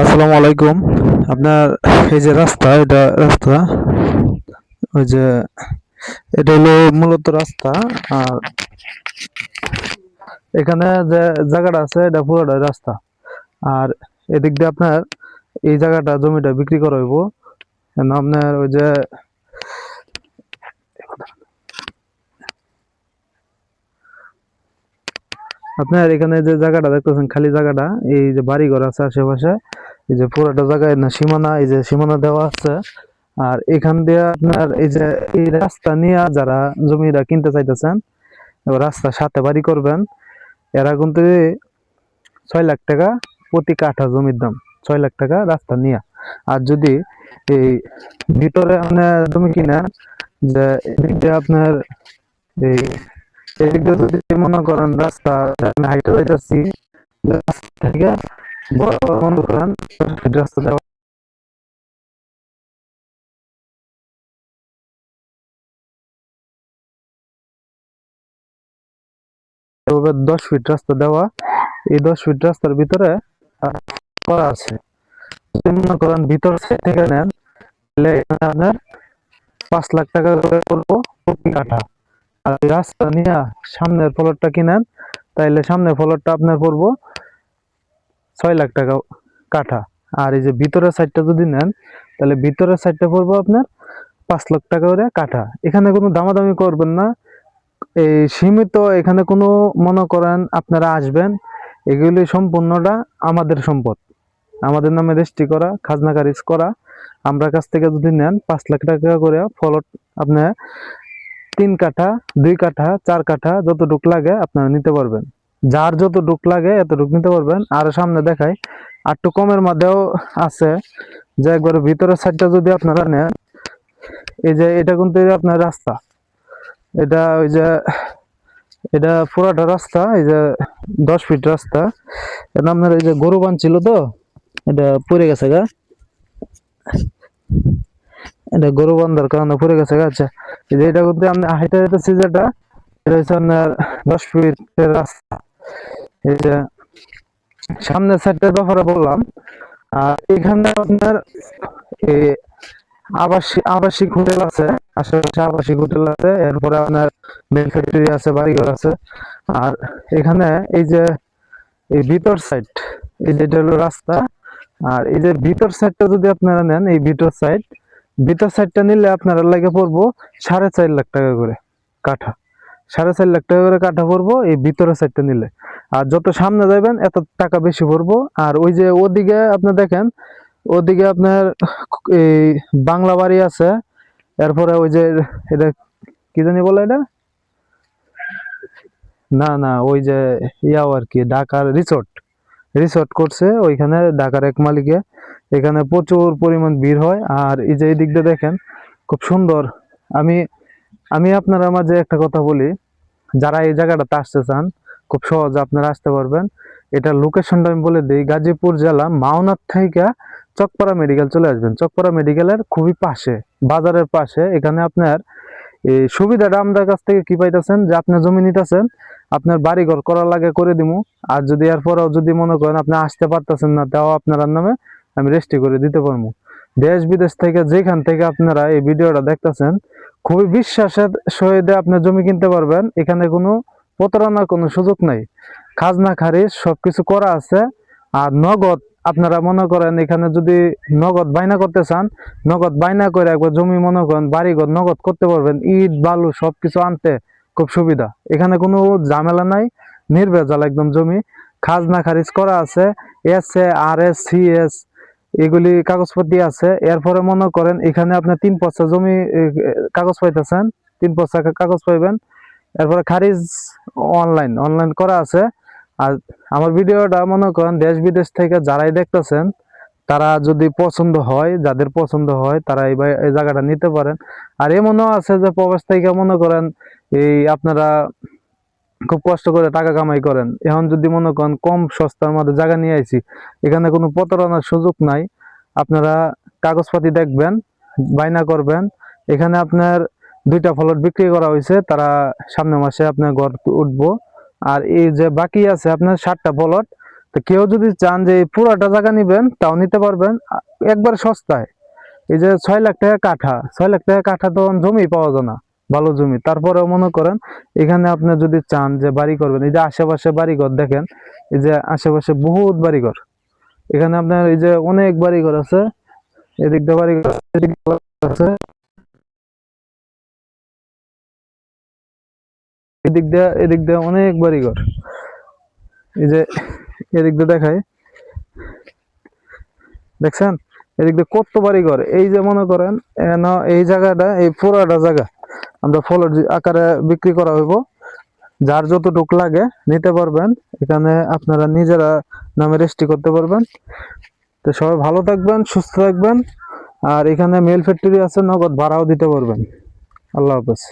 আসসালামু আলাইকুম। আপনার এই যে রাস্তা, এটা রাস্তা, ওই যে এটা হলো মূলত রাস্তা, আর এখানে যে জায়গাটা আছে, এটা পুরোটাই রাস্তা। আর এদিক দিয়ে আপনার এই জায়গাটা জমিটা বিক্রি করা হইব। আপনার ওই যে আপনার এখানে যে জায়গাটা দেখতেছেন, খালি জায়গাটা, এই যে বাড়ি ঘর আছে আশেপাশে এই যে পুরোটা জায়গায় না সীমানা, এই যে সীমানা দেওয়া আছে। আর এখান দিয়ে আপনার এই যে এই রাস্তা নিয়ে যারা জমিটা কিনতে চাইতেছেন রাস্তার সাথে বাড়ি করবেন, এরা কিন্তু ছয় লাখ টাকা প্রতি কাঠা জমির দাম, ছয় লাখ টাকা রাস্তা নিয়ে। আর যদি এই ভিতরে আপনার জমি কিনা যে এদিক দিয়ে আপনার এই এদিক দিয়ে যদি মনে করেন রাস্তা হাইটে যাইতেছি, রাস্তা থেকে মনে করেন এভাবে দশ ফিট রাস্তা দেওয়া। এই দশ ফিট রাস্তার ভিতরে করা আছে। মনে করেন ভিতর থেকে নেন আপনার পাঁচ লাখ টাকা করে প্রতি কাঠা। আর রাস্তা নিয়ে সামনের ফলরটা কিনেন, তাইলে সামনের ফলরটা আপনার পড়ব ছয় লাখ টাকা কাঠা। আর এই যে ভিতরের সাইডটা যদি নেন, তাহলে ভিতরের সাইডটা পড়ব আপনার পাঁচ লাখ টাকা করে কাঠা। এখানে কোনো দামাদামি করবেন না। এই সীমিত এখানে কোনো, মনে করেন আপনারা আসবেন, এগুলি সম্পূর্ণটা আমাদের সম্পদ। আমাদের নামে রেজিস্ট্রি করা, খাজনা খারিজ করা। আমরা কাছ থেকে যদি নেন, পাঁচ লাখ টাকা করে ফলট আপনার তিন কাঠা, দুই কাঠা, চার কাঠা, যতটুক লাগে আপনারা নিতে পারবেন। যার যত ডুক লাগে এতটুক নিতে পারবেন। আর সামনে দেখাই আর একটু কমের মধ্যেও আছে যে একবার ভিতরের সাইডটা যদি আপনারা নেন, এই যে এটা কিন্তু আপনার রাস্তা। এটা ওই যে, এটা পুরাটা রাস্তা, এই যে দশ ফিট রাস্তা। এটা আপনার এই যে গরু বান ছিল তো, এটা পড়ে গেছে গা। এটা গরু বান্ধার কারণে পড়ে গেছে গা আচ্ছা। এই যে এটা কিন্তু আপনি হাইটে যেতেছি যেটা এটা হচ্ছে আপনার দশ ফিটের রাস্তা। এই যে সামনের সাইডটার ব্যাপারে বললাম, আর এখানে আপনার আবাসিক আবাসিক হোটেল আছে, আশেপাশে আবাসিক হোটেল আছে, এরপরে আপনার মিল ফ্যাক্টরি আছে, বাড়িঘর আছে, আর এখানে এই যে, এই ভিতর সাইড এই যে এটা হলো রাস্তা, আর এই যে ভিতর সাইডটা যদি আপনারা নেন, এই ভিতর সাইড ভিতর সাইডটা নিলে আপনারা লাগে পড়ব সাড়ে চার লাখ টাকা করে কাঠা। সাড়ে চার লাখ টাকা করে কাঠা পড়ব এই ভিতরের সাইডটা নিলে। আর যত সামনে যাবেন এত টাকা বেশি পড়ব আর ওই যে ওদিকে আপনি দেখেন, ওদিকে আপনার এই বাংলা বাড়ি আছে, এরপরে ওই যে এটা কি জানি বলে এটা? না না, ওই যে ইয়াও আর কি, ঢাকার রিসোর্ট রিসোর্ট করছে, ওইখানে ঢাকার এক মালিকে। এখানে প্রচুর পরিমাণ ভিড় হয়। আর এই যে এই দিক দিয়ে দেখেন, খুব সুন্দর। আমি আমি আপনারা মাঝে একটা কথা বলি। যারা এই জায়গাটাতে আসতে চান, খুব সহজে আপনারা আসতে পারবেন। এটা লোকেশনটা আমি বলে দিই, গাজীপুর জেলা মাওনার থেকে চকপাড়া মেডিকেল চলে আসবেন। চকপাড়া মেডিকেলের খুবই পাশে, বাজারের পাশে। এখানে আপনার এই সুবিধাটা আমাদের কাছ থেকে কি পাইতেছেন? যে আপনি জমি নিতেছেন, আপনার বাড়ি ঘর করার লাগে করে দিব আর যদি এরপরেও যদি মনে করেন আপনি আসতে পারতেছেন না, তাও আপনার নামে আমি রেজিস্ট্রি করে দিতে পারব দেশ বিদেশ থেকে যেখান থেকে আপনারা এই ভিডিওটা দেখতেছেন খুবই বিশ্বাসের সহিত আপনি জমি কিনতে পারবেন। এখানে কোনো প্রতারণার কোনো সুযোগ নাই। খাজনা, খারিজ সবকিছু করা আছে। আর নগদ আপনারা মনে করেন এখানে যদি নগদ বাইনা করতে চান, নগদ বাইনা করে একবার জমি মনে করেন বাড়িঘর নগদ করতে পারবেন। ইট, বালু সব কিছু আনতে খুব সুবিধা। এখানে কোনো ঝামেলা নাই, নির্ভেজাল একদম জমি। খাজনা, খারিজ করা আছে। S A R S C S এগুলি কাগজপত্র আছে। এরপরে মনে করেন এখানে আপনি তিন পয়সা জমি কাগজ পাইতেছেন, তিন পয়সা কাগজ পাইবেন। এরপরে খারিজ অনলাইন অনলাইন করা আছে। আর আমার ভিডিওটা মনে করেন দেশ বিদেশ থেকে যারাই দেখতেছেন, তারা যদি পছন্দ হয়, যাদের পছন্দ হয়, তারা এই জায়গাটা নিতে পারেন। আর এমনও আছে যে প্রবাস থেকে মনে করেন এই আপনারা খুব কষ্ট করে টাকা কামাই করেন। এখন যদি মনে করেন কম সস্তার মধ্যে জায়গা নিয়ে আইছি, এখানে কোনো প্রতারণার সুযোগ নাই। আপনারা কাগজপাতি দেখবেন বাইনা করবেন। এখানে আপনার দুইটা ফলট বিক্রি করা হয়েছে, তারা সামনের মাসে আপনার ঘর উঠবো। আর এই যে বাকি আছে আপনার ষাটটা ফলট, তো কেউ যদি চান যে পুরাটা জায়গা নেবেন, তাও নিতে পারবেন। একবার সস্তায়। এই যে ছয় লাখ টাকা কাঠা, ছয় লাখ টাকা কাঠা তো জমি পাওয়া যায় না। ভালো জমি। তারপরেও মনে করেন এখানে আপনি যদি চান যে বাড়ি করবেন এই যে আশেপাশে বাড়িঘর দেখেন এই যে আশেপাশে বহুত বাড়িঘর। এখানে আপনার এই যে অনেক বাড়িঘর আছে এদিক দিয়ে বাড়িঘর আছে, এদিক দিয়ে এদিক দিয়ে অনেক বাড়িঘর। এই যে এদিক দিয়ে দেখায় দেখছেন? এদিক দিয়ে কত বাড়িঘর। এই যে মনে করেন এই জায়গাটা এই পুরাটা জায়গা। আমরা ফলের আকারে বিক্রি করা হইব, যার যতটুক লাগে নিতে পারবেন। এখানে আপনারা নিজেরা নামে রেজিস্ট্রি করতে পারবেন। তো সবাই ভালো থাকবেন, সুস্থ থাকবেন। আর এখানে মেল ফ্যাক্টরি আছে, নগদ ভাড়াও দিতে পারবেন। আল্লাহ হাফেজ।